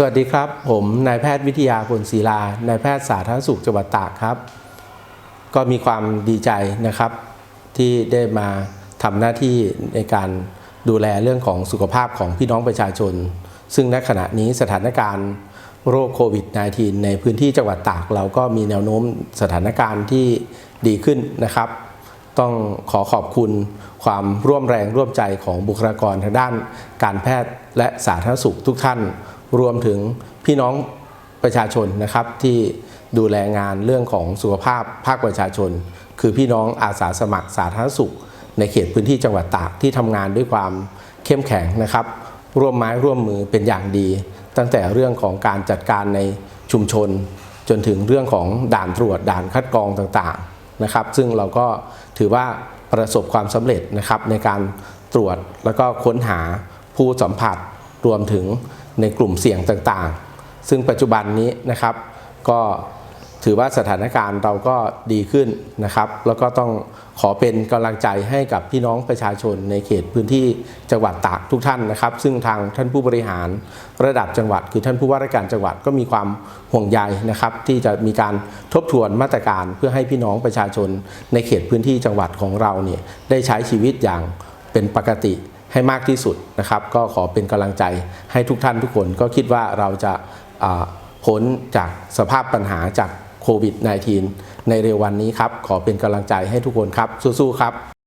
สวัสดีครับ ผมนายแพทย์วิทยาพลศิลานายแพทย์สาธารณสุขจังหวัดตากครับ ก็มีความดีใจนะครับ ที่ได้มาทำหน้าที่ในการดูแลเรื่องของสุขภาพของพี่น้องประชาชน ซึ่งณขณะนี้สถานการณ์โรคโควิด -19 ในพื้นที่จังหวัดตาก เราก็มีแนวโน้มสถานการณ์ที่ดีขึ้นนะครับ ต้องขอขอบคุณความร่วมแรงร่วมใจของบุคลากรทางด้าน การแพทย์และสาธารณสุขทุกท่าน รวมถึงพี่น้องประชาชนนะครับที่ดูแลงานเรื่องของสุขภาพภาคประชาชน คือพี่น้องอาสาสมัครสาธารณสุข ในเขตพื้นที่จังหวัดตากที่ทำงานด้วยความเข้มแข็งนะครับ ร่วมไม้ร่วมมือเป็นอย่างดี ตั้งแต่เรื่องของการจัดการในชุมชน จนถึงเรื่องของด่านตรวจด่านคัดกรองต่างๆนะครับ ซึ่งเราก็ถือว่าประสบความสำเร็จนะครับในการตรวจแล้วก็ค้นหาผู้สัมผัสรวมถึง ในกลุ่มเสี่ยงต่างๆ ซึ่งปัจจุบันนี้นะครับ ก็ถือว่าสถานการณ์เราก็ดีขึ้นนะครับ แล้วก็ต้องขอเป็นกำลังใจให้กับพี่น้องประชาชนในเขตพื้นที่จังหวัดตากทุกท่านนะครับ ซึ่งทางท่านผู้บริหารระดับจังหวัด คือท่านผู้ว่าราชการจังหวัดก็มีความห่วงใยนะครับ ที่จะมีการทบทวนมาตรการเพื่อให้พี่น้องประชาชนในเขตพื้นที่จังหวัดของเราเนี่ยได้ใช้ชีวิตอย่างเป็นปกติ ให้มากที่สุดนะครับ ก็ขอเป็นกำลังใจให้ทุกท่านทุกคนก็คิดว่าเราจะพ้นจากสภาพปัญหาจากโควิด -19 ในเร็ววันนี้ครับ ขอเป็นกำลังใจให้ทุกคนครับ สู้ๆครับ